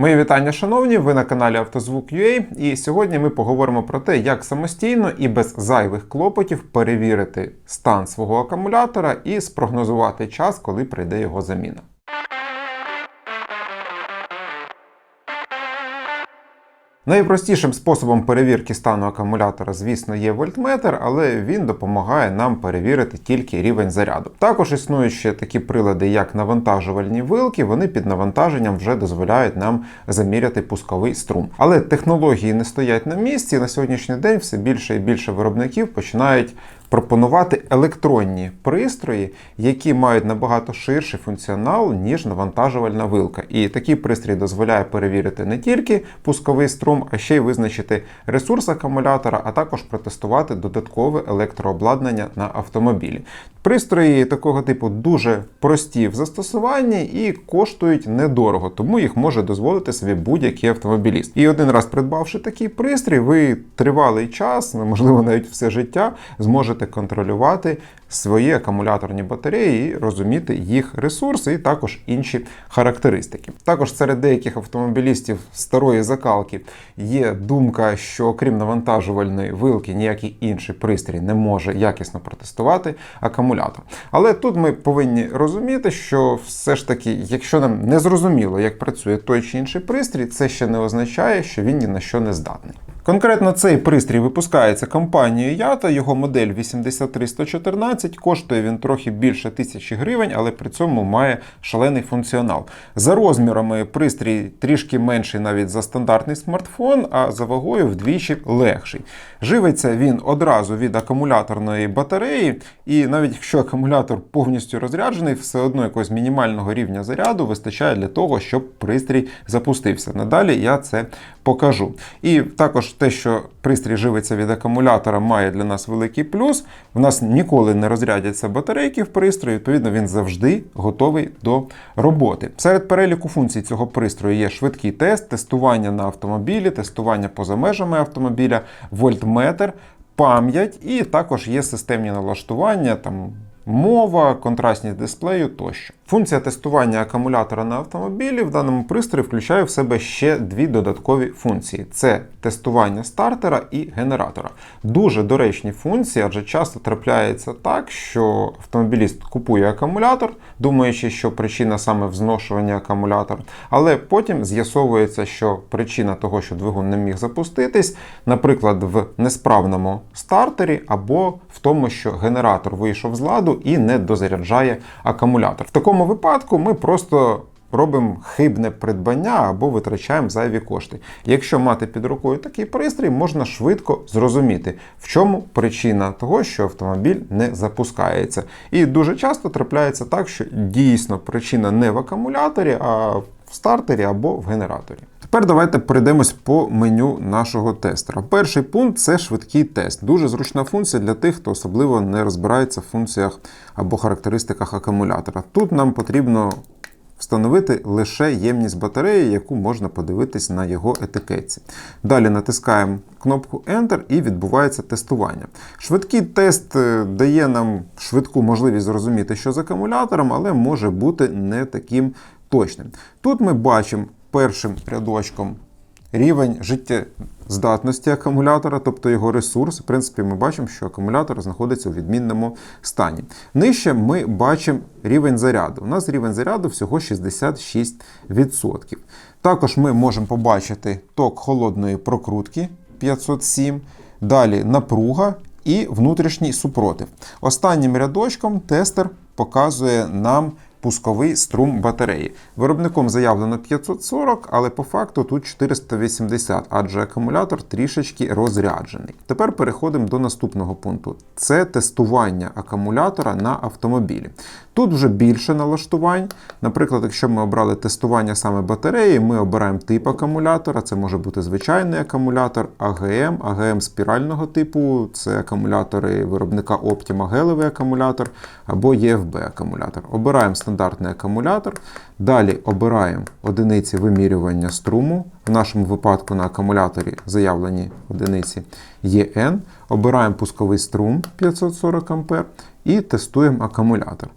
Мої вітання, шановні! Ви на каналі Автозвук.ua і сьогодні ми поговоримо про те, як самостійно і без зайвих клопотів перевірити стан свого акумулятора і спрогнозувати час, коли прийде його заміна. Найпростішим способом перевірки стану акумулятора, звісно, є вольтметр, але він допомагає нам перевірити тільки рівень заряду. Також існують ще такі прилади, як навантажувальні вилки, вони під навантаженням вже дозволяють нам заміряти пусковий струм. Але технології не стоять на місці. На сьогоднішній день все більше і більше виробників починають пропонувати електронні пристрої, які мають набагато ширший функціонал, ніж навантажувальна вилка. І такий пристрій дозволяє перевірити не тільки пусковий струм, а ще й визначити ресурс акумулятора, а також протестувати додаткове електрообладнання на автомобілі. Пристрої такого типу дуже прості в застосуванні і коштують недорого, тому їх може дозволити собі будь-який автомобіліст. І один раз придбавши такий пристрій, ви тривалий час, ну, можливо, навіть все життя, зможете контролювати свої акумуляторні батареї і розуміти їх ресурси і також інші характеристики. Також серед деяких автомобілістів старої закалки є думка, що окрім навантажувальної вилки ніякий інший пристрій не може якісно протестувати акумулятор. Але тут ми повинні розуміти, що все ж таки, якщо нам не зрозуміло, як працює той чи інший пристрій, це ще не означає, що він ні на що не здатний. Конкретно цей пристрій випускається компанією Ята, його модель 83114, коштує він трохи більше тисячі гривень, але при цьому має шалений функціонал. За розмірами пристрій трішки менший навіть за стандартний смартфон, а за вагою вдвічі легший. Живиться він одразу від акумуляторної батареї, і навіть якщо акумулятор повністю розряджений, все одно якогось мінімального рівня заряду вистачає для того, щоб пристрій запустився. Надалі я це покажу. І також те, що пристрій живиться від акумулятора, має для нас великий плюс. В нас ніколи не розрядяться батарейки в пристрої, відповідно, він завжди готовий до роботи. Серед переліку функцій цього пристрою є швидкий тест, тестування на автомобілі, тестування поза межами автомобіля, вольтметр, пам'ять і також є системні налаштування. там Мова, контрастність дисплею тощо. Функція тестування акумулятора на автомобілі в даному пристрої включає в себе ще дві додаткові функції: це тестування стартера і генератора. Дуже доречні функції, адже часто трапляється так, що автомобіліст купує акумулятор, думаючи, що причина саме в зношуванні акумулятора, але потім з'ясовується, що причина того, що двигун не міг запуститись, наприклад, в несправному стартері або в тому, що генератор вийшов з ладу і не дозаряджає акумулятор. В такому випадку ми просто робимо хибне придбання або витрачаємо зайві кошти. Якщо мати під рукою такий пристрій, можна швидко зрозуміти, в чому причина того, що автомобіль не запускається. І дуже часто трапляється так, що дійсно причина не в акумуляторі, а в стартері або в генераторі. Тепер давайте перейдемось по меню нашого тестера. Перший пункт це швидкий тест. Дуже зручна функція для тих, хто особливо не розбирається в функціях або характеристиках акумулятора. Тут нам потрібно встановити лише ємність батареї, яку можна подивитись на його етикетці. Далі натискаємо кнопку Enter і відбувається тестування. Швидкий тест е, дає нам швидку можливість зрозуміти, що з акумулятором, але може бути не таким точним. Тут ми бачимо першим рядочком рівень життєздатності акумулятора, тобто його ресурс. В принципі, ми бачимо, що акумулятор знаходиться у відмінному стані. Нижче ми бачимо рівень заряду. У нас рівень заряду всього 66%. Також ми можемо побачити ток холодної прокрутки 507, далі напруга. І внутрішній супротив. Останнім рядочком тестер показує нам пусковий струм батареї. Виробником заявлено 540, але по факту тут 480, адже акумулятор трішечки розряджений. Тепер переходимо до наступного пункту: це тестування акумулятора на автомобілі. Тут вже більше налаштувань. Наприклад, якщо ми обрали тестування саме батареї, ми обираємо тип акумулятора. Це може бути звичайний акумулятор, АГМ, АГМ спірального типу, це акумулятори виробника Optima гелевий акумулятор або ЄФБ акумулятор. Обираємо стандартний акумулятор. Далі обираємо одиниці вимірювання струму. В нашому випадку на акумуляторі заявлені одиниці ЄН. Обираємо пусковий струм 540 А і тестуємо акумулятор.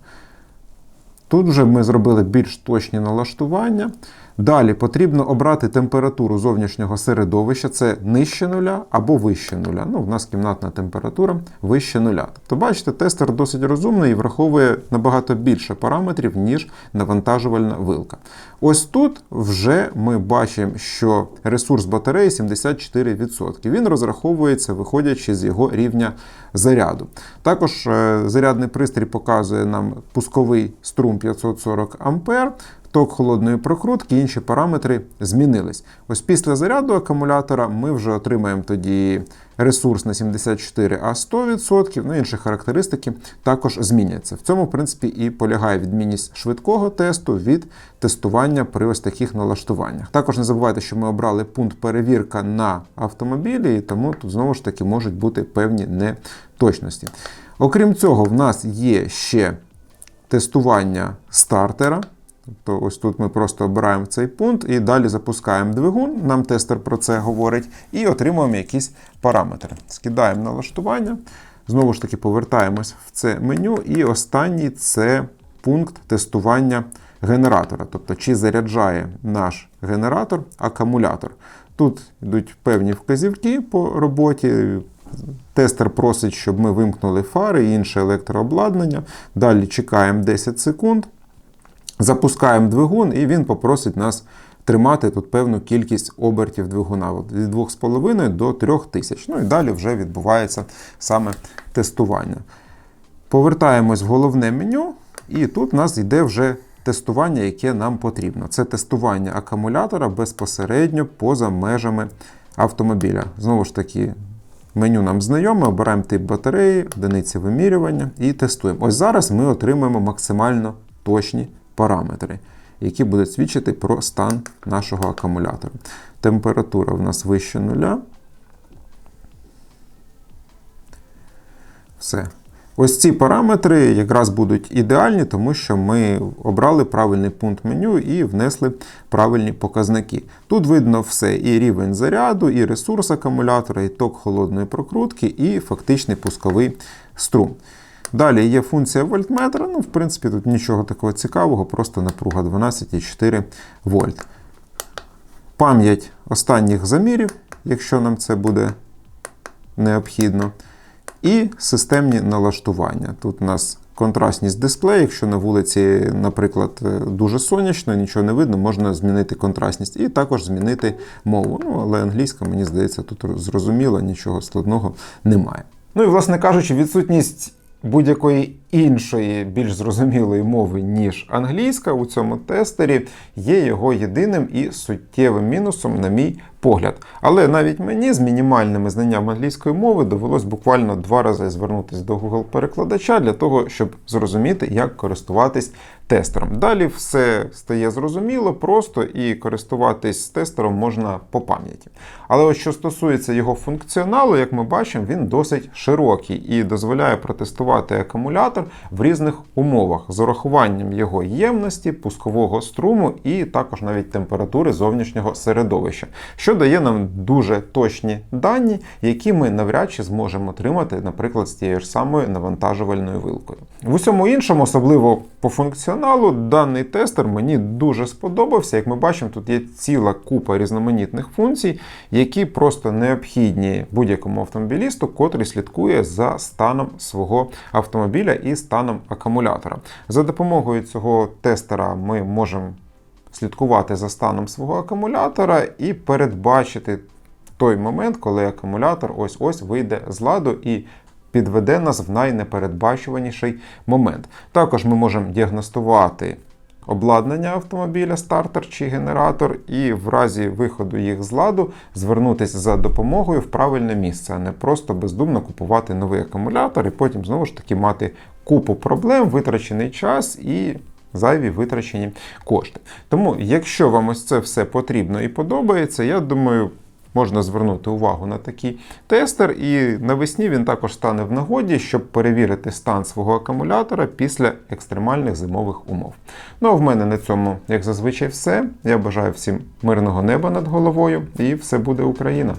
Тут вже ми зробили більш точні налаштування. Далі потрібно обрати температуру зовнішнього середовища, це нижче нуля або вище нуля. Ну, в нас кімнатна температура вище нуля. Тобто, бачите, тестер досить розумний і враховує набагато більше параметрів, ніж навантажувальна вилка. Ось тут вже ми бачимо, що ресурс батареї 74%. Він розраховується, виходячи з його рівня заряду. Також е, зарядний пристрій показує нам пусковий струм 540 А. Ток холодної прокрутки, інші параметри змінились. Ось після заряду акумулятора ми вже отримаємо тоді ресурс на 74, а 100%, ну інші характеристики також зміняться. В цьому, в принципі, і полягає відмінність швидкого тесту від тестування при ось таких налаштуваннях. Також не забувайте, що ми обрали пункт перевірка на автомобілі, і тому тут знову ж таки можуть бути певні неточності. Окрім цього, в нас є ще тестування стартера. Тобто ось тут ми просто обираємо цей пункт і далі запускаємо двигун, нам тестер про це говорить, і отримуємо якісь параметри. Скидаємо налаштування, знову ж таки повертаємось в це меню. І останній це пункт тестування генератора. Тобто, чи заряджає наш генератор акумулятор. Тут йдуть певні вказівки по роботі. Тестер просить, щоб ми вимкнули фари і інше електрообладнання. Далі чекаємо 10 секунд. Запускаємо двигун, і він попросить нас тримати тут певну кількість обертів двигуна від 2,5 до 3000. Ну і далі вже відбувається саме тестування. Повертаємось в головне меню, і тут у нас йде вже тестування, яке нам потрібно. Це тестування акумулятора безпосередньо поза межами автомобіля. Знову ж таки, меню нам знайоме, обираємо тип батареї, одиниці вимірювання і тестуємо. Ось зараз ми отримаємо максимально точні параметри, які будуть свідчити про стан нашого акумулятора. Температура в нас вище нуля. Все. Ось ці параметри якраз будуть ідеальні, тому що ми обрали правильний пункт меню і внесли правильні показники. Тут видно все: і рівень заряду, і ресурс акумулятора, і ток холодної прокрутки, і фактичний пусковий струм. Далі є функція вольтметра. Ну, в принципі, тут нічого такого цікавого, просто напруга 12,4 вольт. Пам'ять останніх замірів, якщо нам це буде необхідно. І системні налаштування. Тут у нас контрастність дисплею, якщо на вулиці, наприклад, дуже сонячно, нічого не видно, можна змінити контрастність і також змінити мову. Ну, Але англійська, мені здається, тут зрозуміло, нічого складного немає. Ну і, власне кажучи, відсутність будь-якої іншої, більш зрозумілої мови, ніж англійська у цьому тестері, є його єдиним і суттєвим мінусом, на мій погляд. Але навіть мені з мінімальними знаннями англійської мови довелось буквально два рази звернутися до Google-перекладача для того, щоб зрозуміти, як користуватись тестером. Далі все стає зрозуміло, просто і користуватись тестером можна по пам'яті. Але от що стосується його функціоналу, як ми бачимо, він досить широкий і дозволяє протестувати акумулятор в різних умовах з урахуванням його ємності, пускового струму і також навіть температури зовнішнього середовища, що дає нам дуже точні дані, які ми навряд чи зможемо отримати, наприклад, з тією ж самою навантажувальною вилкою. В усьому іншому, особливо по функціоналу, даний тестер мені дуже сподобався. Як ми бачимо, тут є ціла купа різноманітних функцій, які просто необхідні будь-якому автомобілісту, котрий слідкує за станом свого автомобіля і станом акумулятора. За допомогою цього тестера ми можемо слідкувати за станом свого акумулятора і передбачити той момент, коли акумулятор ось-ось вийде з ладу і підведе нас в найнепередбачуваніший момент. Також ми можемо діагностувати. Обладнання автомобіля, стартер чи генератор, і в разі виходу їх з ладу звернутися за допомогою в правильне місце, а не просто бездумно купувати новий акумулятор і потім знову ж таки мати купу проблем, витрачений час і зайві витрачені кошти. Тому, якщо вам ось це все потрібно і подобається, я думаю. Можна звернути увагу на такий тестер, і навесні він також стане в нагоді, щоб перевірити стан свого акумулятора після екстремальних зимових умов. Ну а в мене на цьому, як зазвичай, все. Я бажаю всім мирного неба над головою, і все буде Україна!